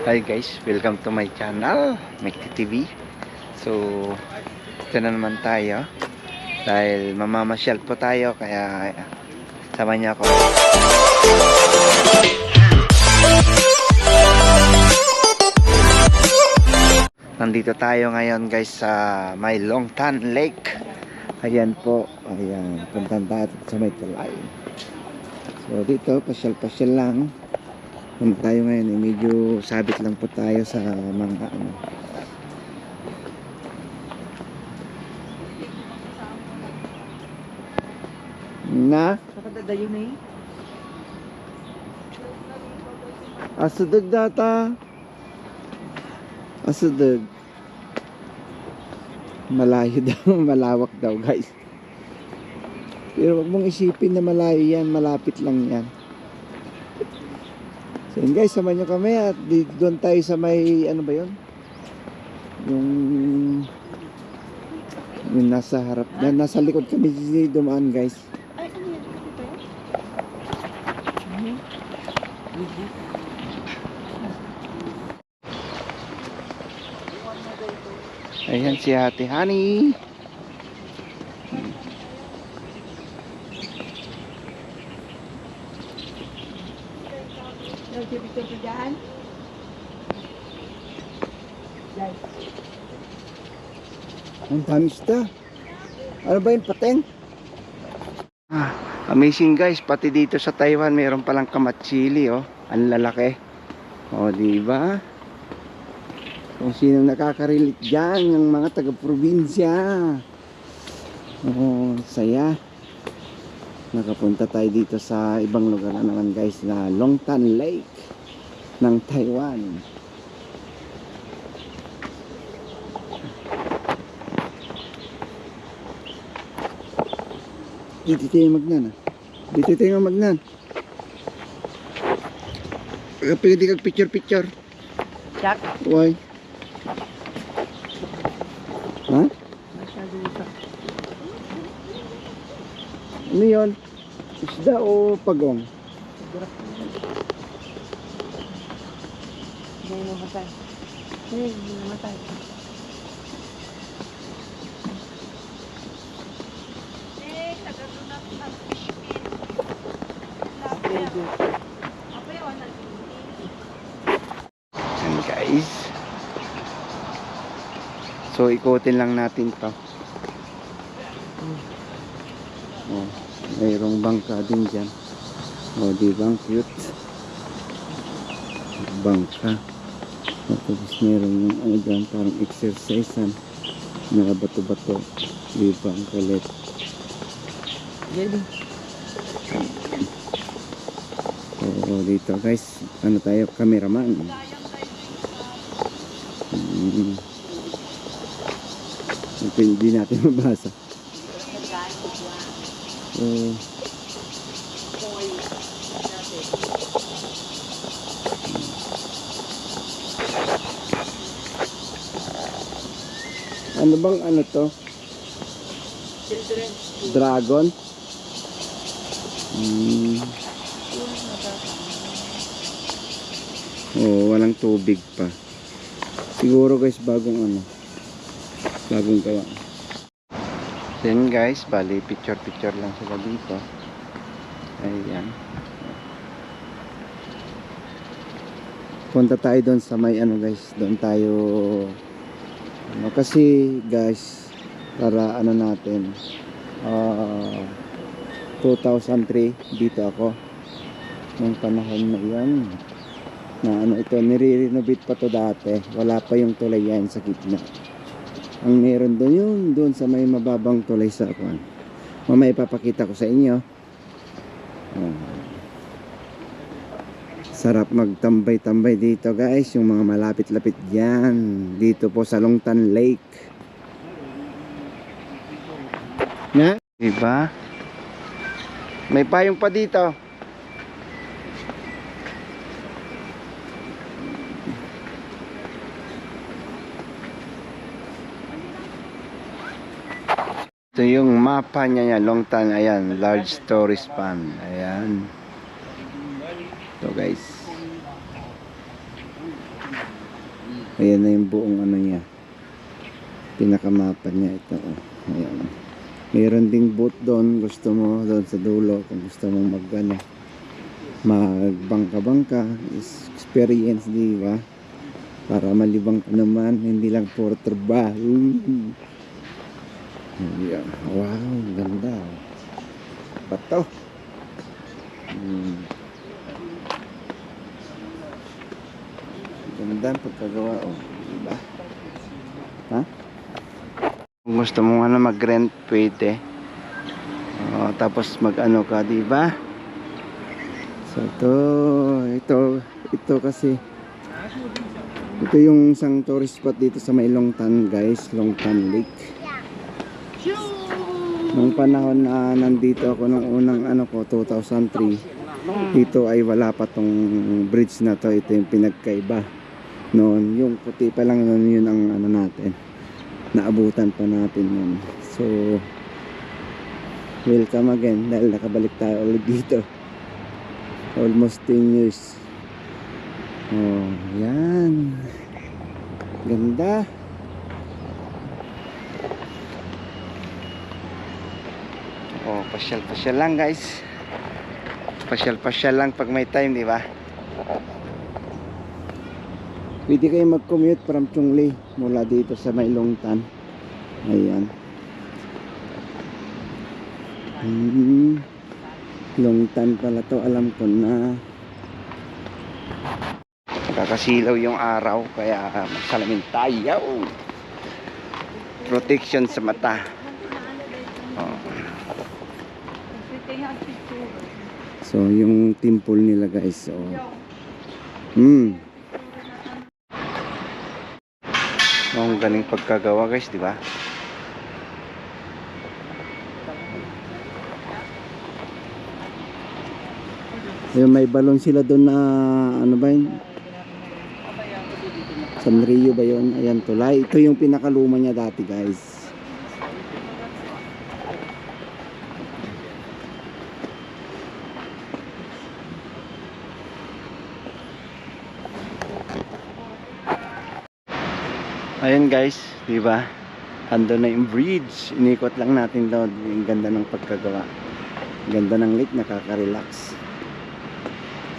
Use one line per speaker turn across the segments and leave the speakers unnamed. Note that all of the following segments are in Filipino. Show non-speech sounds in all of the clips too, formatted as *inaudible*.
Hi guys, welcome to my channel, Mekti TV. So, ito na naman tayo. Dahil mamamasyal po tayo, kaya sama niya ako. Nandito tayo ngayon guys sa may Longtan Lake. Ayan po, ayan, puntan tayo sa may tulay. So dito, pasyal-pasyal lang. Kung tayo ngayon, eh, medyo sabit lang po tayo sa mga ano. Na,
Nakadadayo na eh.
asudog data. Asudog. Malayo *laughs* daw, malawak daw guys. Pero wag mong isipin na malayo yan, malapit lang yan. So yun guys, samahan nyo kami at doon tayo sa may, ano ba yun? Yung, yung nasa harap, na, nasa likod kami dumaan guys.
Ay, ano yan?
Ayan si Ate Honey.
Nag-picture ko dyan. Dyan.
Ang tamis ta. Ano ba yung pateng? Ah, amazing guys, pati dito sa Taiwan mayroon palang kamatsili oh. Ang lalaki. Oh, di ba? Kung sino nakaka-relate dyan, yung mga taga-probinsya. Oh, saya. Nakapunta tayo dito sa ibang lugar na naman guys na Longtan Lake ng Taiwan. Dito tayo magnan ah. Dito tayo magnan. Pwede kag picture picture.
Jack.
Why? Ha?
Masyado ito.
Ano yun? Isda o pagong?
Hindi namatay. Hindi namatay.
Yan guys. So ikutin lang natin to. Mayroong bangka din dyan. Oh, di ba? Ang cute. Bangka. Tapos meron yung ano dyan, parang exercise na bato-bato. Di ba? Ang kalit. Oo, dito guys. Ano tayo? Cameraman. Mm. Ito hindi natin *laughs* mabasa. So, ano bang ano to? Dragon? Mm. Oo, walang tubig pa. Siguro guys, bagong ano. Bagong gawa. Then guys, bali picture-picture lang sila dito. Ayan. Punta tayo doon sa may ano guys, doon tayo ano kasi guys, para ano natin ah 2003 dito ako nung panahon na yan na ano ito nire-renovate pa to dati wala pa yung tulay yan sa gitna ang meron doon yun doon sa may mababang tulay sa kwan. Mamaya ipapakita ko sa inyo. Sarap magtambay-tambay dito guys yung mga malapit-lapit dyan dito po sa Longtan Lake. Na? diba? may payong pa dito Ito yung mapa niya yan, long time, ayan, large story span, ayan. Ito guys. Ayan na yung buong ano niya. Pinakamapan niya ito. Oh. Ayan. Meron ding boot doon. Gusto mo doon sa dulo. Kung gusto mong mag ano, magbangka-bangka. Experience, di ba? Para malibang naman. Hindi lang puro trabaho. Ayan. Wow, ganda. Bato. Hmm. Ganda ang pagkagawa, oh. Diba? Ha? Kung gusto mo ano mag-rent, pwede. Oh, tapos mag-ano ka, di ba? So, ito, ito, ito kasi, ito yung isang tourist spot dito sa may Longtan, guys. Longtan Lake. Nung panahon na nandito ako nung unang ano ko, 2003, dito ay wala pa tong bridge na to. Ito yung pinagkaiba. Noon, yung puti pa lang noon yun ang ano natin. Naabutan pa natin yun. So, welcome again dahil nakabalik tayo ulit dito. Almost 10 years. Oh, yan. Ganda. Oh, pasyal-pasyal lang guys. Pasyal-pasyal lang pag may time, di ba? Pwede kayo mag-commute from Chungli mula dito sa may Longtan. Ayan. Hmm. Longtan pala to, alam ko na. Kakasilaw yung araw, kaya magsalamin tayo. Protection sa mata. Oh. So, yung temple nila guys. So, hmm. Oh, ang galing pagkagawa guys, di ba? Yung may balon sila doon na ano ba yun? Sanrio ba yun? Ayan tulay. Ito yung pinakaluma niya dati guys. Ayun guys, di ba? Ando na yung bridge. Inikot lang natin daw. Yung ganda ng pagkagawa. Ganda ng lake, nakaka-relax.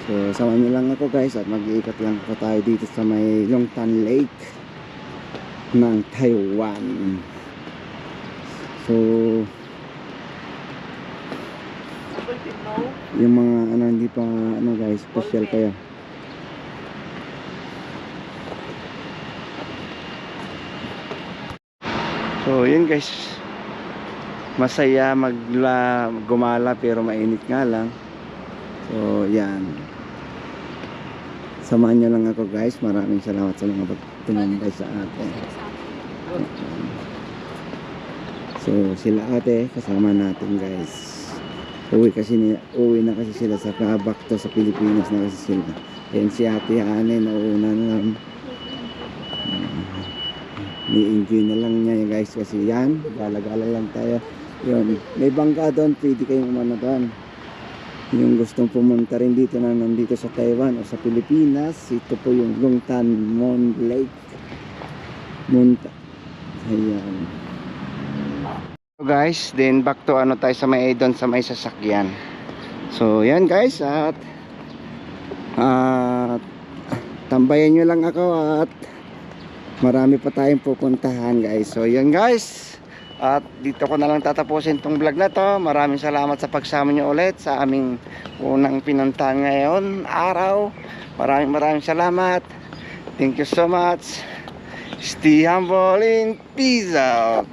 So, sama niyo lang ako guys at mag-iikot lang ako tayo dito sa may Longtan Lake ng Taiwan. So, yung mga ano hindi pa ano guys, special kayo. So, yun guys. Masaya magla gumala pero mainit nga lang. So, yan. Samahan nyo lang ako guys. Maraming salamat sa mga tumambay sa atin. So, sila ate, kasama natin guys. Uwi kasi ni, uwi na kasi sila sa back to sa Pilipinas na kasi sila. Yan si ate Ane, nauuna na lang. Ni-enjoy na lang niya guys kasi yan, gala-gala lang tayo. Yun, may bangka doon, pwede kayong umano doon. Yung gustong pumunta rin dito na nandito sa Taiwan o sa Pilipinas, ito po yung Lungtan Mon Lake. Munta. Ayan. So guys, then back to ano tayo sa may doon sa may sasakyan. So yan guys at at tambayan nyo lang ako at marami pa tayong pupuntahan guys. So yan guys. At dito ko na lang tatapusin tong vlog na to. Maraming salamat sa pagsama nyo ulit sa aming unang pinuntahan ngayon araw. Maraming maraming salamat. Thank you so much. Stay humble and peace out.